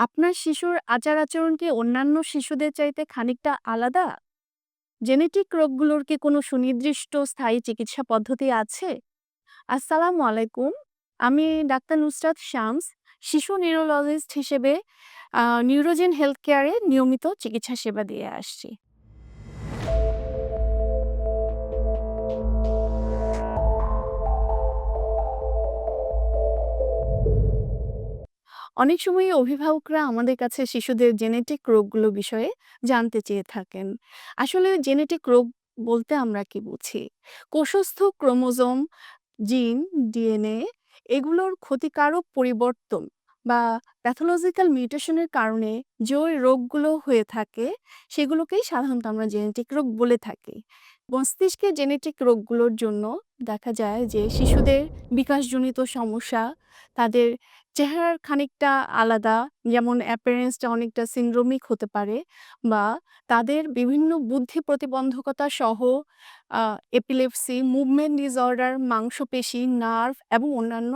আপনার শিশুর আচার-আচরণ কি অন্যান্য শিশুদের চাইতে খানিকটা আলাদা? জেনেটিক রোগগুলোর কি কোনো সুনির্দিষ্ট স্থায়ী চিকিৎসা পদ্ধতি আছে? আসসালামু আলাইকুম। আমি ডাক্তার নুসরাত শামস, শিশু নিউরোলজিস্ট হিসেবে নিউরোজেন হেলথ কেয়ারে নিয়মিত চিকিৎসা সেবা দিয়ে আসছি। অনেক সময় অভিভাবকরা আমাদের কাছে শিশুদের জেনেটিক রোগগুলো বিষয়ে জানতে চেয়ে থাকেন। আসলে জেনেটিক রোগ বলতে আমরা কি বুঝি? কোষস্থ ক্রোমোজোম, জিন, ডিএনএ এগুলোর ক্ষতিকারক পরিবর্তন বা প্যাথোলজিক্যাল মিউটেশনের কারণে যে রোগগুলো হয়ে থাকে, সেগুলোকেই সাধারণত আমরা জেনেটিক রোগ বলে থাকি। মস্তিষ্কের জেনেটিক রোগগুলোর জন্য দেখা যায় যে শিশুদের বিকাশজনিত সমস্যা, তাদের চেহারার খানিকটা আলাদা, যেমন অ্যাপিয়ারেন্সটা অনেকটা সিন্ড্রোমিক হতে পারে বা তাদের বিভিন্ন বুদ্ধি প্রতিবন্ধকতা সহ এপিলেপসি, মুভমেন্ট ডিসঅর্ডার, মাংসপেশি, নার্ভ এবং অন্যান্য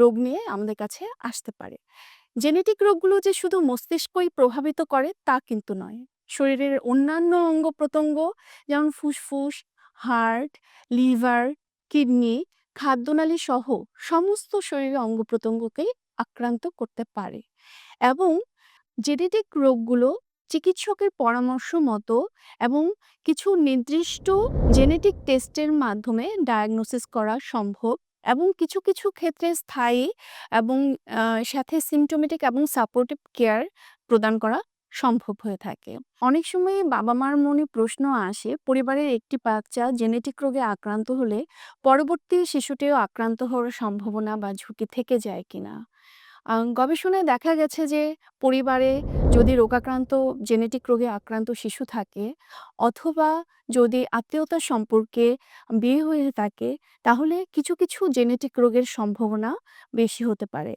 রোগ নিয়ে আমাদের কাছে আসতে পারে। জেনেটিক রোগগুলো যে শুধু মস্তিষ্কই প্রভাবিত করে তা কিন্তু নয়। শরীরের অন্যান্য অঙ্গ-প্রত্যঙ্গ যেমন ফুসফুস, হার্ট, লিভার, কিডনি, খাদ্যনালী সহ সমস্ত শরীরের অঙ্গ প্রত্যঙ্গকে আক্রান্ত করতে পারে এবং জেনেটিক রোগগুলো চিকিৎসকের পরামর্শ মতো এবং কিছু নির্দিষ্ট জেনেটিক টেস্টের মাধ্যমে ডায়াগনোসিস করা সম্ভব এবং কিছু, কিছু ক্ষেত্রে স্থায়ী এবং সাথে সিমটোমেটিক এবং সাপোর্টিভ কেয়ার প্রদান করা সম্ভব হয়ে থাকে। অনেক সময় বাবা-মার মনে প্রশ্ন আসে, পরিবারের একটি বাচ্চা জেনেটিক রোগে আক্রান্ত হলে পরবর্তী শিশুটিও আক্রান্ত হওয়ার সম্ভাবনা বা ঝুঁকি থেকে যায় কিনা? গবেষণায় দেখা গেছে যে পরিবারে যদি রোগাক্রান্ত জেনেটিক রোগে আক্রান্ত শিশু থাকে অথবা যদি আত্মীয়তা সম্পর্কে বিয়ে হয়ে থাকে, তাহলে কিছু, কিছু জেনেটিক রোগের সম্ভাবনা বেশি হতে পারে।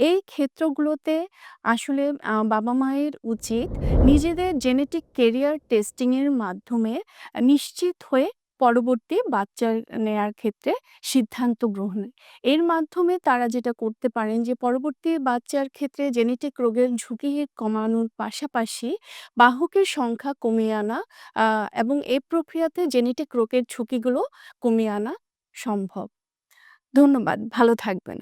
এই ক্ষেত্রগুলোতে আসলে বাবা-মায়ের উচিত নিজেদের জেনেটিক কেরিয়ার টেস্টিংয়ের মাধ্যমে নিশ্চিত হয়ে পরবর্তী বাচ্চা নেয়ার ক্ষেত্রে সিদ্ধান্ত গ্রহণের। এর মাধ্যমে তারা যেটা করতে পারেন যে, পরবর্তী বাচ্চার ক্ষেত্রে জেনেটিক রোগের ঝুঁকি কমানোর পাশাপাশি বাহকের সংখ্যা কমিয়ে আনা এবং এ প্রক্রিয়াতে জেনেটিক রোগের ঝুঁকিগুলো কমিয়ে আনা সম্ভব। ধন্যবাদ। ভালো থাকবেন।